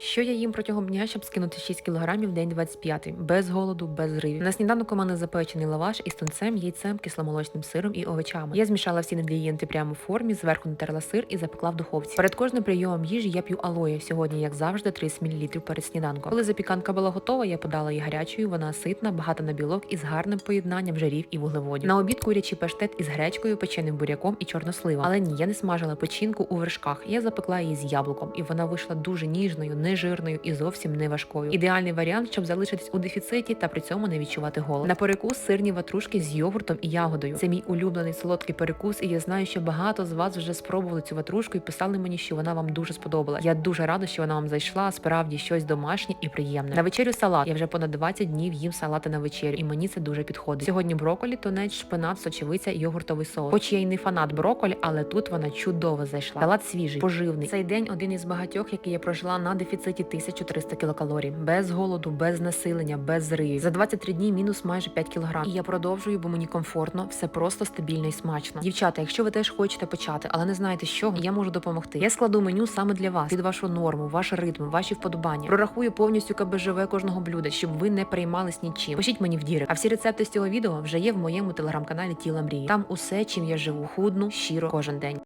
Що я їм протягом дня, щоб скинути 6 кілограмів в день 25, без голоду, без зривів. На сніданок у мене запечений лаваш із тунцем, яйцем, кисломолочним сиром і овочами. Я змішала всі інгредієнти прямо в формі, зверху натерла сир і запекла в духовці. Перед кожним прийомом їжі я п'ю алоє. Сьогодні, як завжди, 30 мл перед сніданком. Коли запіканка була готова, я подала її гарячою. Вона ситна, багата на білок із гарним поєднанням жирів і вуглеводів. На обід курячий паштет із гречкою, печеним буряком і чорносливом. Але ні, я не смажила печінку у вершках. Я запекла її з яблуком, і вона вийшла дуже ніжною, нежирною і зовсім не важкою. Ідеальний варіант, щоб залишитись у дефіциті та при цьому не відчувати голод. На перекус сирні ватрушки з йогуртом і ягодою. Це мій улюблений солодкий перекус, і я знаю, що багато з вас вже спробували цю ватрушку і писали мені, що вона вам дуже сподобалась. Я дуже рада, що вона вам зайшла. Справді щось домашнє і приємне. На вечерю салат. Я вже понад 20 днів їм салати на вечерю, і мені це дуже підходить. Сьогодні броколі, тунець, шпинат, сочевиця йогуртовий соус. Хоч я й не фанат броколі, але тут вона чудово зайшла. Салат свіжий, поживний. Цей день один із багатьох, який я прожила на дефіциті 1300 кілокалорій. Без голоду, без насилення, без зривів. За 23 дні мінус майже 5 кілограм. І я продовжую, бо мені комфортно, все просто стабільно і смачно. Дівчата, якщо ви теж хочете почати, але не знаєте з чого, я можу допомогти. Я складу меню саме для вас під вашу норму, ваш ритм, ваші вподобання. Прорахую повністю КБЖВ кожного блюда, щоб ви не приймались нічим. Пишіть мені в дірек. А всі рецепти з цього відео вже є в моєму телеграм-каналі Тіла Мрії. Там усе, чим я живу, худну, щиро кожен день.